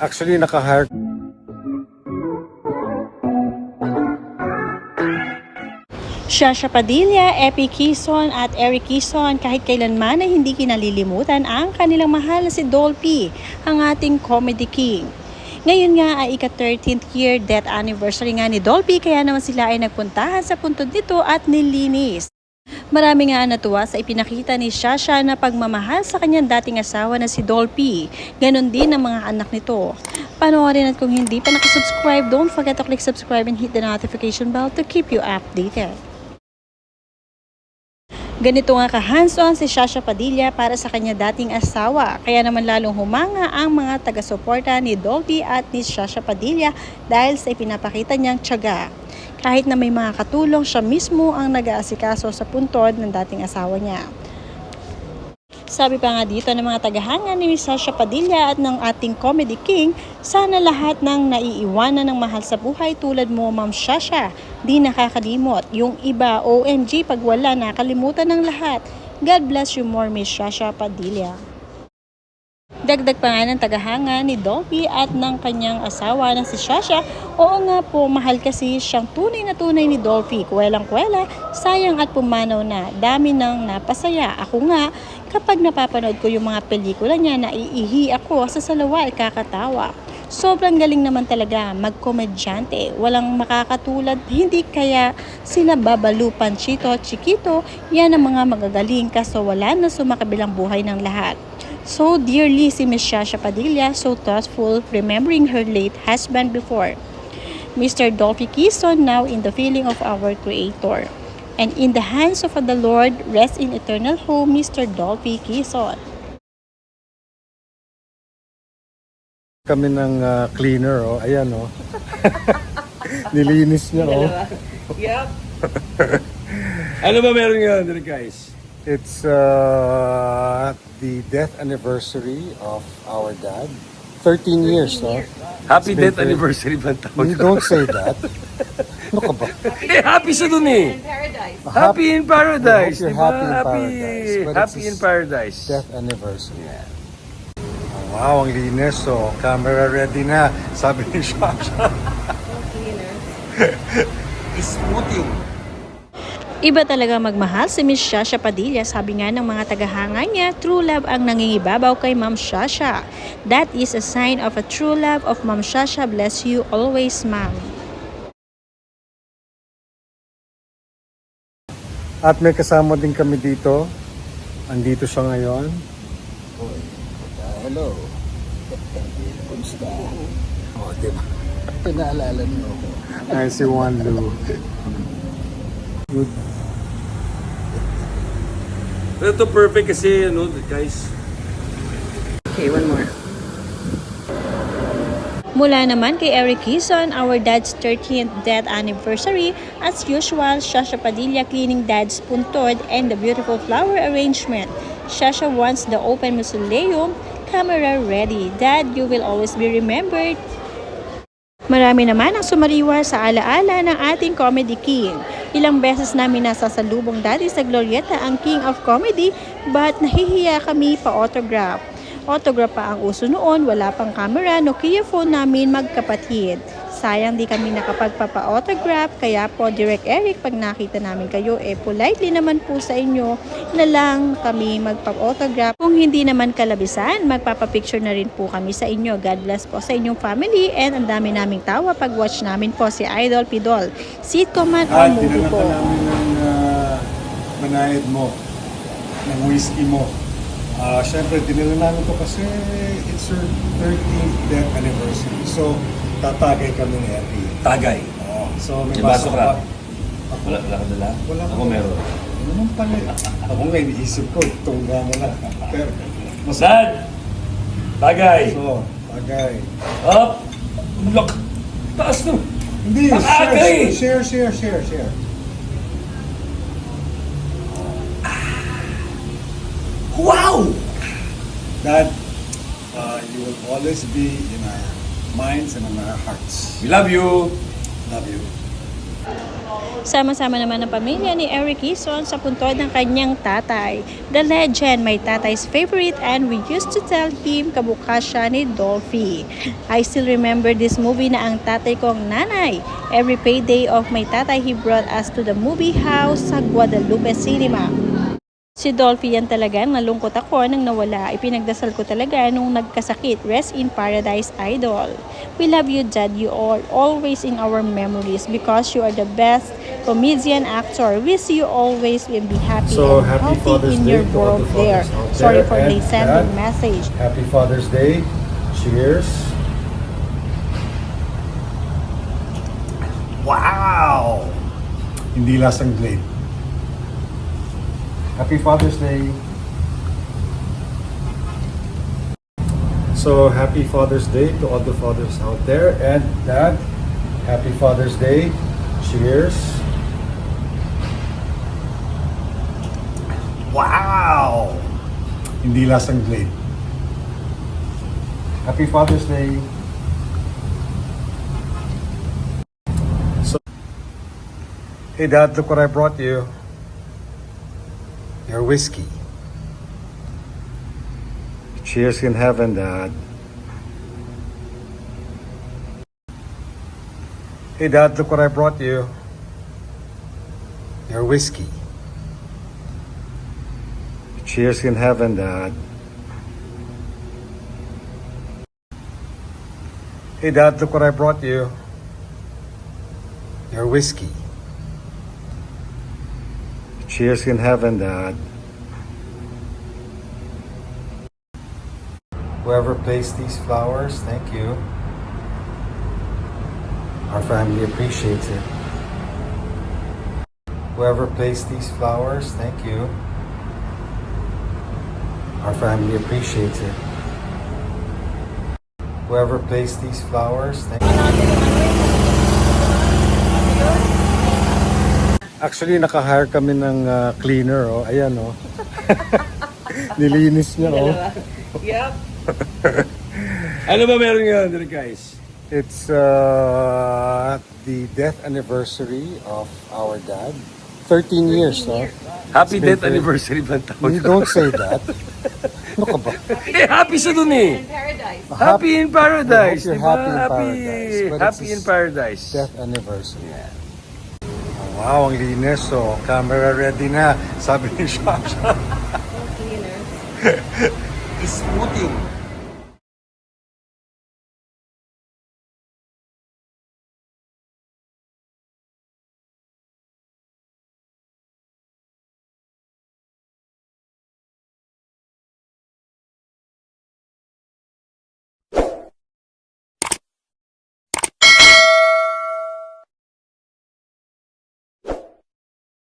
Actually, naka-hire Shasha Padilla, Epi Quezon at Eric Quezon kahit kailanman ay hindi kinalilimutan ang kanilang mahal na si Dolphy, ang ating comedy king. Ngayon nga ay ika-13th year death anniversary nga ni Dolphy kaya naman sila ay nagpuntahan sa puntod nito at nilinis. Marami nga ang natuwa sa ipinakita ni Shasha na pagmamahal sa kanyang dating asawa na si Dolphy. Ganon din ang mga anak nito. Panoorin at kung hindi pa nakasubscribe, don't forget to click subscribe and hit the notification bell to keep you updated. Ganito nga ka-hands-on si Shasha Padilla para sa kanya dating asawa. Kaya naman lalong humanga ang mga taga-suporta ni Dolby at ni Shasha Padilla dahil sa ipinapakita niyang tiyaga. Kahit na may mga katulong, siya mismo ang nag-aasikaso sa puntod ng dating asawa niya. Sabi pa nga dito ng mga tagahanga ni Miss Sasha Padilla at ng ating comedy king, sana lahat ng naiiwanan ng mahal sa buhay tulad mo, Ma'am Shasha, di nakakalimot. Yung iba, OMG, pag wala, nakalimutan ng lahat. God bless you more, Miss Shasha Padilla. Dagdag pa nga ng tagahanga ni Dolphy at ng kanyang asawa na si Shasha, oo nga po, mahal kasi siyang tunay na tunay ni Dolphy. Kwelang-kwela, sayang at pumanaw na. Dami nang napasaya. Ako nga, kapag napapanood ko yung mga pelikula niya, naiihi ako sa salawa at kakatawa. Sobrang galing naman talaga magkomedyante. Walang makakatulad, hindi kaya sila Babalu, Panchito, Chiquito, yan ang mga magagaling kaso wala na sumakabilang buhay ng lahat. So dearly si Miss Shasha Padilla, so thoughtful, remembering her late husband before. Mr. Dolphy Quezon now in the feeling of our Creator. And in the hands of the Lord, rest in eternal home, Mr. Dolphy Quezon. kami ng ah, cleaner, oh. Ayan, oh. Nilinis niya, oh. Yup. ano ba meron ngayon, dito guys? It's uh, the death anniversary of our dad. 13 years, no? Happy It's been death very- anniversary ba ang tawag? You don't say that. Ano ka ba? Eh, happy sa dun eh. Happy in paradise. I hope you're happy in paradise, but happy it's in his paradise. Death anniversary. Wow, ang linis. So, camera ready na. Sabi ni Shasha. Smoothing. Iba talaga magmahal si Miss Shasha Padilla. Sabi nga ng mga tagahanga niya, true love ang nangingibabaw kay Ma'am Shasha. That is a sign of a true love of Ma'am Shasha. Bless you always, Ma'am. At may kasama din kami dito. Andito siya ngayon. Hello. Kumusta? O, di ba? Pinaalala niyo ako. Ay, si Juan Lu. Good. Ito perfect kasi, ano, guys. Mula naman kay Eric Quezon, our dad's 13th death anniversary. As usual, Shasha Padilla cleaning dad's puntod and the beautiful flower arrangement. Shasha wants the open mausoleum, camera ready. Dad, you will always be remembered. Marami naman ang sumariwa sa alaala ng ating comedy king. Ilang beses namin nasasalubong dati sa Glorieta ang king of comedy but nahihiya kami pa-autograph. Autograph pa ang uso noon, wala pang camera, Nokia phone namin magkapatid. Sayang di kami nakapagpapa-autograph, kaya po Direct Eric, pag nakita namin kayo, eh politely naman po sa inyo na lang kami magpa-autograph. Kung hindi naman kalabisan, magpapapicture na rin po kami sa inyo. God bless po sa inyong family and ang dami naming tawa pag watch namin po si Idol Pidol. Sitcom man o At movie po. ka namin ng uh, banayad mo, ng whiskey mo. Ah, Siyempre, dinala namin to kasi it's your 13th death anniversary. So, tatagay kami ni Epi. Tagay. Oo. So, may May baso ka? pa. Ako, Wala, wala ka dala? Wala Ako ko. meron. Ano naman pala eh. Ako nga, iniisip ko, tungga mo na. Pero, mas... Dad! Tagay! So, tagay. Up! Look! Taas to! Hindi, Ang agay! share, share, share, share, share. Wow! Dad, uh, you will always be in our minds and in our hearts. We love you! Love you. Sama-sama naman ang pamilya ni Eric Eason sa puntod ng kanyang tatay. The legend, my tatay's favorite and we used to tell him kabukha siya ni Dolphy. I still remember this movie na ang tatay kong nanay. Every payday of my tatay, he brought us to the movie house sa Guadalupe Cinema. Si Dolphy yan talaga, nalungkot ako nang nawala. Ipinagdasal ko talaga nung nagkasakit. Rest in paradise, idol. We love you, Dad. You are always in our memories because you are the best comedian actor. Wish you always will be happy So, and happy healthy Father's in Day your all world the there. Sorry for the sending message. Happy Father's Day. Cheers. Wow! Hindi lasang blade. Happy Father's Day. So, happy Father's Day to all the fathers out there. And Dad, happy Father's Day. Cheers. Wow! Hindi lasang blade. Happy Father's Day. So, hey Dad, look what I brought you. Your whiskey. Cheers in heaven, Dad. Hey Dad, look what I brought you. Your whiskey. Cheers in heaven, Dad. Hey Dad, look what I brought you. Your whiskey. Cheers in heaven, Dad. Whoever placed these flowers, thank you. Our family appreciates it. Whoever placed these flowers, thank you. Our family appreciates it. Whoever placed these flowers, thank you. Actually, naka-hire kami ng uh, cleaner, oh. Ayan, oh. Nilinis niya, oh. Yep. ano ba meron ngayon, dito guys? It's uh, the death anniversary of our dad. 13 years, no? Happy It's been death anniversary ba ang tawag? You don't say that. Ano ka ba? Eh, happy sa dun eh. Happy in paradise. I hope you're diba? happy in happy, paradise, but happy it's in paradise. Death anniversary. Oh, wow, ang linis. So, camera ready na. Sabi ni Shasha. Smoothing.